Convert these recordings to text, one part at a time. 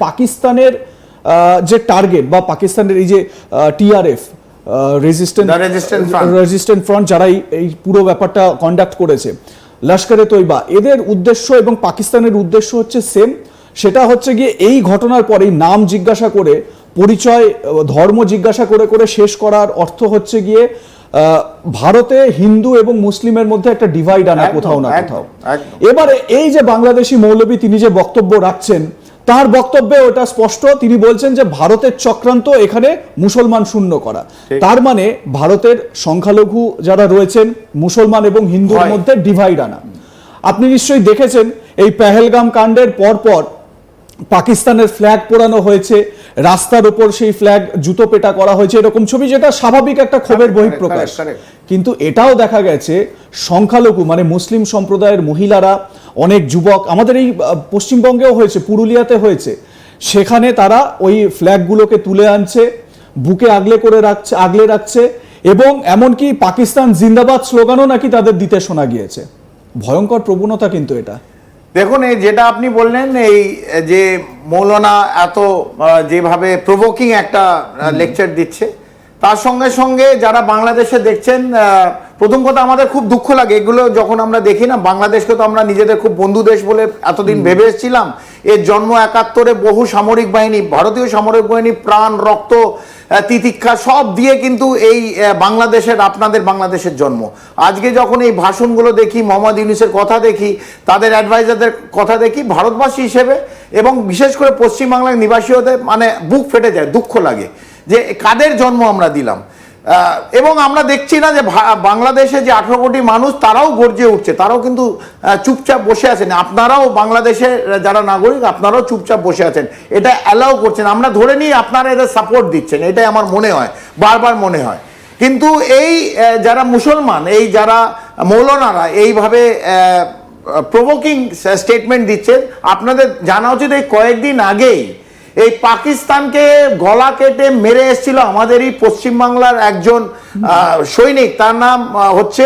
পাকিস্তানের যে টার্গেট বা পাকিস্তানের এই যে টিআরএফ রেজিস্ট্যান্ট ফ্রন্ট যারা এই- এই পুরো ব্যাপারটা কন্ডাক্ট করেছে। লস্করে তৈবা এদের উদ্দেশ্য এবং পাকিস্তানের উদ্দেশ্য হচ্ছে সেম সেটা হচ্ছে গিয়ে এই ঘটনার পরেই নাম জিজ্ঞাসা করে পরিচয় ধর্ম জিজ্ঞাসা করে করে শেষ করার অর্থ হচ্ছে গিয়ে ভারতে হিন্দু এবং মুসলিমের মধ্যে একটা ডিভাইড আনা কোথাও না কোথাও। এবারে এই যে বাংলাদেশি মৌলবী তিনি যে বক্তব্য রাখছেন তার বক্তব্যে ওটা স্পষ্ট। তিনি বলছেন যে ভারতের চক্রান্ত এখানে মুসলমান শূন্য করা। তার মানে ভারতের সংখ্যালঘু যারা রয়েছেন মুসলমান এবং হিন্দুর মধ্যে ডিভাইড আনা। আপনি নিশ্চয়ই দেখেছেন এই পেহেলগাম কাণ্ডের পরপর পাকিস্তানের ফ্ল্যাগ পোড়ানো হয়েছে রাস্তার উপর সেই ফ্ল্যাগ জুতো পেটা করা হয়েছে এরকম ছবি যেটা স্বাভাবিক একটা ক্ষোভের correct, বহিঃপ্রকাশ. কিন্তু এটাও দেখা গেছে সংখ্যালঘু মানে মুসলিম সম্প্রদায়ের মহিলারা অনেক যুবক আমাদের এই পশ্চিমবঙ্গেও হয়েছে পুরুলিয়াতে হয়েছে। সেখানে তারা ওই ফ্ল্যাগগুলোকে তুলে আনছে বুকে আগলে করে রাখছে আগলে রাখছে এবং এমনকি পাকিস্তান জিন্দাবাদ স্লোগানও নাকি তাদের দিতে শোনা গিয়েছে। ভয়ঙ্কর প্রবণতা কিন্তু এটা। দেখুন এই যেটা আপনি বললেন এই যে মৌলানা এত যেভাবে প্রভোকিং একটা লেকচার দিচ্ছে তার সঙ্গে সঙ্গে যারা বাংলাদেশে দেখছেন প্রথম কথা আমাদের খুব দুঃখ লাগে। এগুলো যখন আমরা দেখি না বাংলাদেশকে তো আমরা নিজেদের খুব বন্ধু দেশ বলে এতদিন ভেবে এসেছিলাম। এর জন্ম একাত্তরে বহু সামরিক বাহিনী ভারতীয় সামরিক বাহিনী প্রাণ রক্ত তিতিক্ষা সব দিয়ে কিন্তু এই বাংলাদেশের আপনাদের বাংলাদেশের জন্ম। আজকে যখন এই ভাষণগুলো দেখি মোহাম্মদ ইউনুসের কথা দেখি তাদের অ্যাডভাইজারদের কথা দেখি ভারতবাসী হিসেবে এবং বিশেষ করে পশ্চিমবাংলার নিবাসী হতে মানে বুক ফেটে যায় দুঃখ লাগে। যে কাদের জন্ম আমরা দিলাম। এবং আমরা দেখছি না যে বাংলাদেশে যে আঠারো কোটি মানুষ তারাও গর্জে উঠছে, তারাও কিন্তু চুপচাপ বসে আছেন। আপনারাও বাংলাদেশের যারা নাগরিক, আপনারাও চুপচাপ বসে আছেন। এটা অ্যালাউ করছেন। আমরা ধরে নিই আপনারা এদের সাপোর্ট দিচ্ছেন। এটাই আমার মনে হয়, বারবার মনে হয়। কিন্তু এই যারা মুসলমান, এই যারা মৌলানারা এইভাবে প্রভোকিং স্টেটমেন্ট দিচ্ছেন, আপনাদের জানা উচিত এই কয়েকদিন আগেই এই পাকিস্তানকে গলা কেটে মেরে এসেছিল আমাদেরই পশ্চিমবাংলার একজন সৈনিক তার নাম হচ্ছে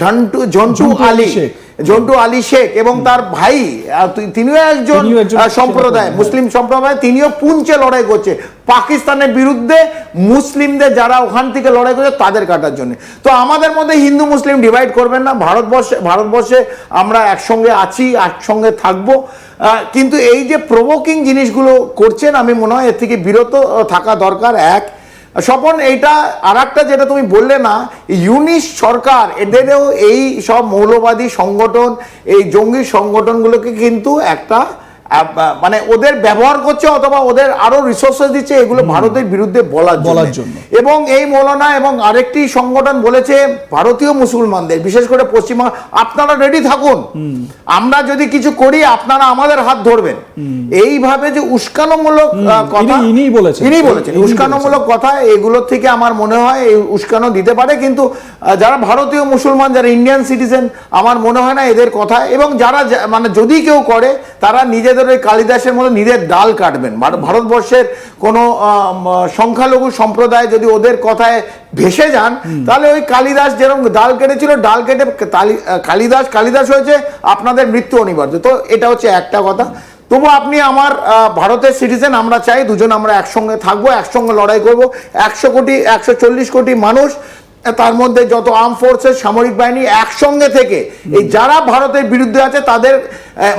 ঝন্টু ঝন্টু আলী। ঝন্টু আলী শেখ এবং তার ভাই তিনিও একজন সম্প্রদায় মুসলিম সম্প্রদায় তিনিও পুঞ্চে লড়াই করছে। পাকিস্তানের বিরুদ্ধে মুসলিমদের যারা ওখান থেকে লড়াই করছে তাদের কাটার জন্য। তো আমাদের মধ্যে হিন্দু মুসলিম ডিভাইড করবেন না। ভারতবর্ষে ভারতবর্ষে আমরা একসঙ্গে আছি একসঙ্গে থাকব। কিন্তু এই যে প্রভোকিং জিনিসগুলো করছেন আমি মনে হয় এর থেকে বিরত থাকা দরকার। এক স্বপন, এইটা আর যেটা তুমি বললে না ইউনিশ সরকার, এদেরও এই সব মৌলবাদী সংগঠন, এই জঙ্গি সংগঠনগুলোকে কিন্তু একটা মানে ওদের ব্যবহার করছে অথবা ওদের আরও রিসোর্সেস দিচ্ছে এগুলো ভারতের বিরুদ্ধে বলার বলার জন্য। এবং এই মৌলানা এবং আরেকটি সংগঠন বলেছে ভারতীয় মুসলমানদের বিশেষ করে পশ্চিমবঙ্গ আপনারা রেডি থাকুন। আমরা যদি কিছু করি আপনারা আমাদের হাত ধরবেন। এইভাবে যে উস্কানোমূলক কথা ইনি- বলেছেন। ইনি বলেছেন। উস্কানোমূলক কথা এগুলোর থেকে আমার মনে হয় এই উস্কানো দিতে পারে। কিন্তু যারা ভারতীয় মুসলমান যারা ইন্ডিয়ান সিটিজেন আমার মনে হয় না এদের কথা। এবং যারা মানে যদি কেউ করে তারা নিজেদের ওই কালিদাসের মতো নিজের ডাল কাটবেন। ভারতবর্ষের কোনো সংখ্যালঘু সম্প্রদায় যদি ওদের কথায় ভেসে যান তাহলে ওই কালিদাস যেরকম ডাল কেটেছিল ডাল কেটে কালিদাস কালিদাস হয়েছে আপনাদের মৃত্যু অনিবার্য। তো এটা হচ্ছে একটা কথা। তবু আপনি আমার ভারতের সিটিজেন আমরা চাই দুজন আমরা একসঙ্গে থাকব একসঙ্গে লড়াই করব। একশো কোটি একশো চল্লিশ কোটি মানুষ তার মধ্যে যত আর্ম ফোর্সেস সামরিক বাহিনী একসঙ্গে থেকে এই যারা ভারতের বিরুদ্ধে আছে তাদের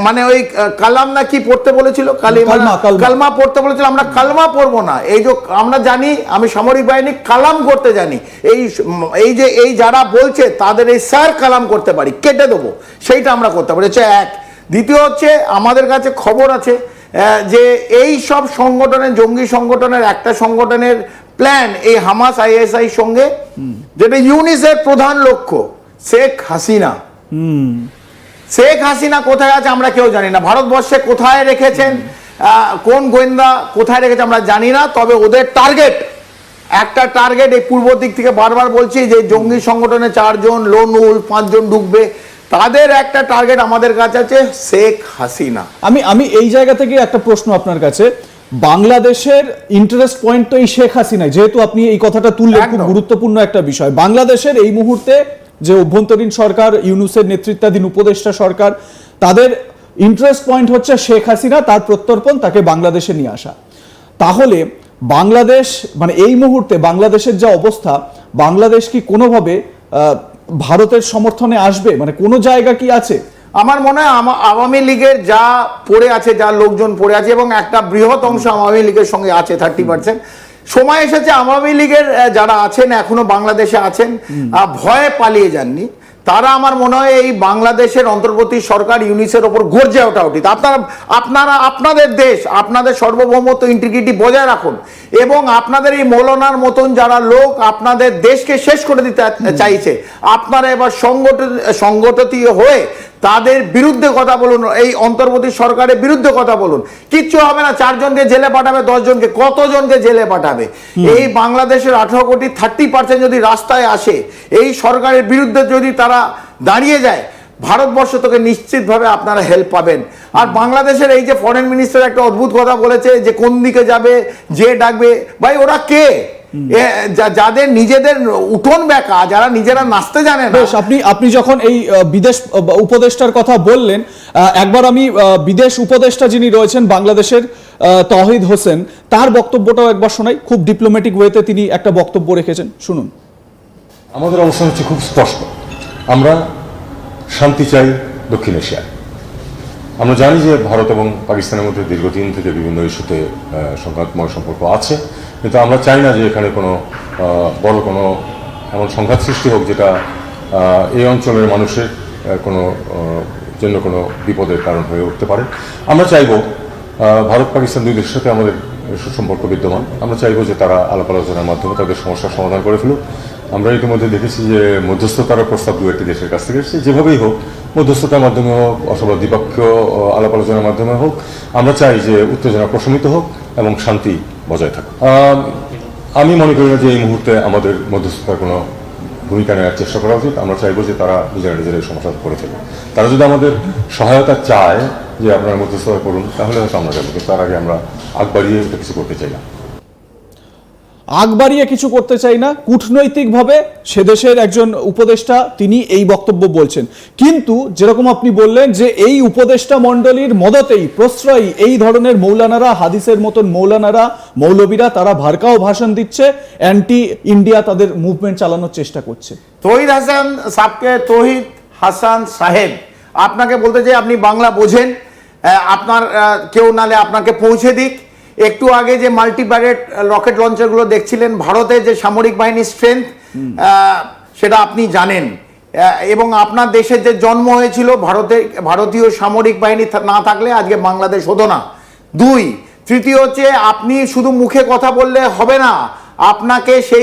মানে ওই কালাম না কি পড়তে বলেছিল? কালিমা পড়তে বলেছিল আমরা কালমা পড়ব না। এই যে আমরা জানি আমি সামরিক বাহিনী কালাম করতে জানি। এই এই যে এই যারা বলছে তাদের এই স্যার কালাম করতে পারি কেটে দেবো। সেইটা আমরা করতে পারি। হচ্ছে এক। দ্বিতীয় হচ্ছে আমাদের কাছে খবর আছে যে এই সব সংগঠনের জঙ্গি সংগঠনের একটা সংগঠনের প্ল্যান এই হামাস আইএসআই সঙ্গে, যেটা ইউনিসের প্রধান লক্ষ্য, শেখ হাসিনা। শেখ হাসিনা কোথায় আছে আমরা কেউ জানি না। ভারতবর্ষে কোথায় রেখেছেন কোন গোয়েন্দা কোথায় রেখেছে আমরা জানি না, তবে ওদের টার্গেট একটা টার্গেট এই পূর্ব দিক থেকে বারবার বলছি যে জঙ্গি সংগঠনে চারজন লোনুল পাঁচজন ঢুকবে তাদের একটা টার্গেট আমাদের কাছে আছে শেখ হাসিনা। আমি আমি এই জায়গা থেকে একটা প্রশ্ন আপনার কাছে। বাংলাদেশের ইন্টারেস্ট পয়েন্ট তো এই শেখ হাসিনায় যেহেতু আপনি এই কথাটা তুললেন খুব গুরুত্বপূর্ণ একটা বিষয়। বাংলাদেশের এই মুহূর্তে যে অভ্যন্তরীণ সরকার ইউনুসের নেতৃত্বাধীন উপদেষ্টা সরকার তাদের ইন্টারেস্ট পয়েন্ট হচ্ছে শেখ হাসিনা তার প্রত্যর্পণ তাকে বাংলাদেশে নিয়ে আসা। তাহলে বাংলাদেশ মানে এই মুহূর্তে বাংলাদেশের যা অবস্থা বাংলাদেশ কি কোনোভাবে আহ, ভারতের সমর্থনে আসবে? মানে কোনো জায়গা কি আছে? আমার মনে হয় আওয়ামী লীগের যা পড়ে আছে যা লোকজন পড়ে আছে এবং একটা বৃহৎ অংশ আওয়ামী লীগের সঙ্গে আছে থার্টি পার্সেন্ট সময় এসেছে আওয়ামী লীগের যারা আছেন এখনও বাংলাদেশে আছেন ভয়ে পালিয়ে যাননি। তারা আমার মনে হয় এই বাংলাদেশের অন্তর্বর্তী সরকার ইউনিসের ওপর গর্জে ওঠা উচিত। আপনারা আপনারা আপনাদের দেশ আপনাদের সার্বভৌমত্ব ইন্টিগ্রিটি বজায় রাখুন এবং আপনাদের এই মৌলানার মতন যারা লোক আপনাদের দেশকে শেষ করে দিতে চাইছে আপনারা এবার সংগঠিত সংগঠিত হয়ে তাদের বিরুদ্ধে কথা বলুন এই অন্তর্বর্তী সরকারের বিরুদ্ধে কথা বলুন। কিচ্ছু হবে না চারজনকে জেলে পাঠাবে দশজনকে কতজনকে জেলে পাঠাবে? এই বাংলাদেশের আঠারো কোটি থার্টি পার্সেন্ট যদি রাস্তায় আসে এই সরকারের বিরুদ্ধে যদি তারা দাঁড়িয়ে যায় ভারতবর্ষ থেকে নিশ্চিতভাবে আপনারা হেল্প পাবেন। আর বাংলাদেশের এই যে ফরেন মিনিস্টার একটা অদ্ভুত কথা বলেছে যে কোন দিকে যাবে যে ডাকবে ভাই ওরা কে? যাদের নিজেদের উঠোন বেঁকা যারা নিজেরা নাচতে জানে না। বেশ আপনি আপনি যখন এই বিদেশ উপদেষ্টার কথা বললেন একবার আমি আহ, বিদেশ উপদেষ্টা যিনি রয়েছেন বাংলাদেশের আহ, তহিদ হোসেন তার বক্তব্যটাও একবার শোনাই। খুব ডিপ্লোম্যাটিক ওয়েতে তিনি একটা বক্তব্য রেখেছেন। শুনুন। আমাদের অবস্থান হচ্ছে খুব স্পষ্ট। আমরা শান্তি চাই দক্ষিণ এশিয়ায়। আমরা জানি যে ভারত এবং পাকিস্তানের মধ্যে দীর্ঘদিন থেকে বিভিন্ন ইস্যুতে সংঘাতময় সম্পর্ক আছে। কিন্তু আমরা চাই না যে এখানে কোনো বড় কোনো এমন সংঘাত সৃষ্টি হোক যেটা এই অঞ্চলের মানুষের কোনো জন্য কোনো বিপদের কারণ হয়ে উঠতে পারে। আমরা চাইব ভারত, পাকিস্তান দুই দেশের সাথে আমাদের সুসম্পর্ক বিদ্যমান। আমরা চাইব যে তারা আলাপ আলোচনার মাধ্যমে তাদের সমস্যার সমাধান করে ফেলুক। আমরা ইতিমধ্যে দেখেছি যে মধ্যস্থতার প্রস্তাব দু একটি দেশের কাছ থেকে এসেছে। যেভাবেই হোক, মধ্যস্থতার মাধ্যমে হোক অথবা দ্বিপক্ষীয় আলাপ আলোচনার মাধ্যমে হোক, আমরা চাই যে উত্তেজনা প্রশমিত হোক এবং শান্তি বজায় থাকুক। আমি মনে করি না যে এই মুহূর্তে আমাদের মধ্যস্থতার কোনো ভূমিকা নেওয়ার চেষ্টা করা উচিত। আমরা চাইব যে তারা নিজেরা নিজেরাই সমাধান করে ফেলবে তারা যদি আমাদের সহায়তা চায় যে আপনারা মধ্যস্থতা করুন তাহলে হয়তো আমরা যাব তার আগে আমরা আগ বাড়িয়ে কিছু করতে চাই না। আগ বাড়িয়ে কিছু করতে চাই না। কূটনৈতিকভাবে সে দেশের একজন উপদেষ্টা তিনি এই বক্তব্য বলছেন। কিন্তু যেরকম আপনি বললেন যে এই উপদেষ্টা মণ্ডলীর মদতেই প্রশ্রয়ী এই ধরনের মৌলানারা, হাদিসের মতন মৌলানারা, মৌলবীরা, তারা ভারকাও ভাষণ দিচ্ছে অ্যান্টি ইন্ডিয়া তাদের মুভমেন্ট চালানোর চেষ্টা করছে। তহিদ হাসান সাবকে তহিদ হাসান সাহেব, আপনাকে বলতে চাই আপনি বাংলা বোঝেন আপনার কেউ নালে আপনাকে পৌঁছে দিক। একটু আগে যে মাল্টিপ্যারেট রকেট লঞ্চারগুলো দেখছিলেন ভারতে যে সামরিক বাহিনীর স্ট্রেংথ সেটা আপনি জানেন। এবং আপনার দেশের যে জন্ম হয়েছিল ভারতে ভারতীয় সামরিক বাহিনী না থাকলে আজকে বাংলাদেশ হতো না। দুই তৃতীয় হচ্ছে আপনি শুধু মুখে কথা বললে হবে না আপনাকে সেই